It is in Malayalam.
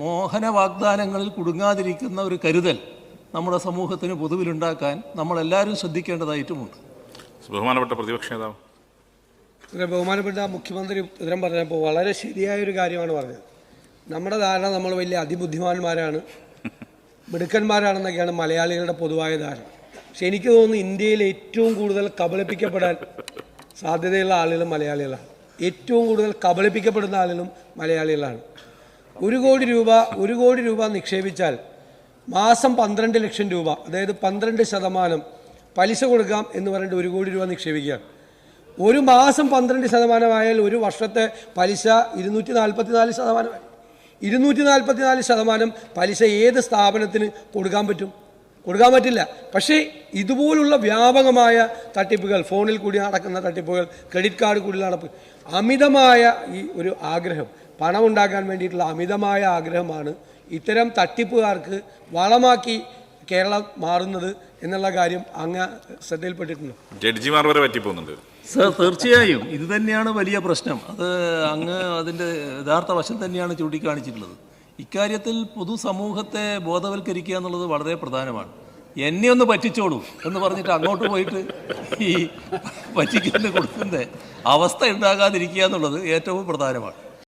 മോഹന വാഗ്ദാനങ്ങളിൽ കുടുങ്ങാതിരിക്കുന്ന ഒരു കരുതൽ നമ്മുടെ സമൂഹത്തിന് പൊതുവിലുണ്ടാക്കാൻ നമ്മളെല്ലാവരും ശ്രദ്ധിക്കേണ്ടതായിട്ടുമുണ്ട്. ബഹുമാനപ്പെട്ട പ്രതിപക്ഷ നേതാവ്. ബഹുമാനപ്പെട്ട മുഖ്യമന്ത്രി ഉത്തരം പറഞ്ഞപ്പോൾ വളരെ ശരിയായ ഒരു കാര്യമാണ് പറഞ്ഞത്. നമ്മുടെ ധാരണ നമ്മൾ വലിയ അതിബുദ്ധിമാന്മാരാണ് മിടുക്കന്മാരാണെന്നൊക്കെയാണ് മലയാളികളുടെ പൊതുവായ ധാരണ. പക്ഷെ എനിക്ക് തോന്നുന്നു ഇന്ത്യയിൽ ഏറ്റവും കൂടുതൽ കബളിപ്പിക്കപ്പെടാൻ സാധ്യതയുള്ള ആളുകൾ മലയാളികളാണ്. ഏറ്റവും കൂടുതൽ കബളിപ്പിക്കപ്പെടുന്ന ആളുകളും മലയാളികളാണ്. ഒരു കോടി രൂപ ഒരു കോടി രൂപ നിക്ഷേപിച്ചാൽ മാസം പന്ത്രണ്ട് ലക്ഷം രൂപ അതായത് പന്ത്രണ്ട് ശതമാനം പലിശ കൊടുക്കാം എന്ന് പറഞ്ഞിട്ട് ഒരു കോടി രൂപ നിക്ഷേപിക്കുകയാണ്. ഒരു മാസം പന്ത്രണ്ട് ശതമാനമായാൽ ഒരു വർഷത്തെ പലിശ ഇരുന്നൂറ്റി നാൽപ്പത്തി നാല് ശതമാനമായി ഇരുന്നൂറ്റി നാൽപ്പത്തി നാല് ശതമാനം പലിശ ഏത് സ്ഥാപനത്തിന് കൊടുക്കാൻ പറ്റും? കൊടുക്കാൻ പറ്റില്ല. പക്ഷേ ഇതുപോലുള്ള വ്യാപകമായ തട്ടിപ്പുകൾ ഫോണിൽ കൂടി നടക്കുന്ന തട്ടിപ്പുകൾ ക്രെഡിറ്റ് കാർഡ് കൂടി നടപ്പ് അമിതമായ ഈ ഒരു ആഗ്രഹം പണം ഉണ്ടാക്കാൻ വേണ്ടിയിട്ടുള്ള അമിതമായ ആഗ്രഹമാണ് ഇത്തരം തട്ടിപ്പുകാർക്ക് വളമാക്കി കേരളം മാറുന്നത് എന്നുള്ള കാര്യം അങ്ങ് ശ്രദ്ധയിൽപ്പെട്ടിട്ടുണ്ട്. ജഡ്ജിമാർ വരെ പറ്റിപ്പോകുന്നുണ്ട്. സർ തീർച്ചയായും. ഇത് തന്നെയാണ് വലിയ പ്രശ്നം. അത് അങ്ങ് അതിന്റെ യഥാർത്ഥ വശം തന്നെയാണ് ചൂണ്ടിക്കാണിച്ചിട്ടുള്ളത്. ഇക്കാര്യത്തിൽ പൊതുസമൂഹത്തെ ബോധവൽക്കരിക്കുക എന്നുള്ളത് വളരെ പ്രധാനമാണ്. എന്നെ ഒന്ന് പറ്റിച്ചോളൂ എന്ന് പറഞ്ഞിട്ട് അങ്ങോട്ട് പോയിട്ട് ഈ പറ്റിക്കുന്ന കൊടുക്കുന്ന അവസ്ഥ ഉണ്ടാകാതിരിക്കുക എന്നുള്ളത് ഏറ്റവും പ്രധാനമാണ്.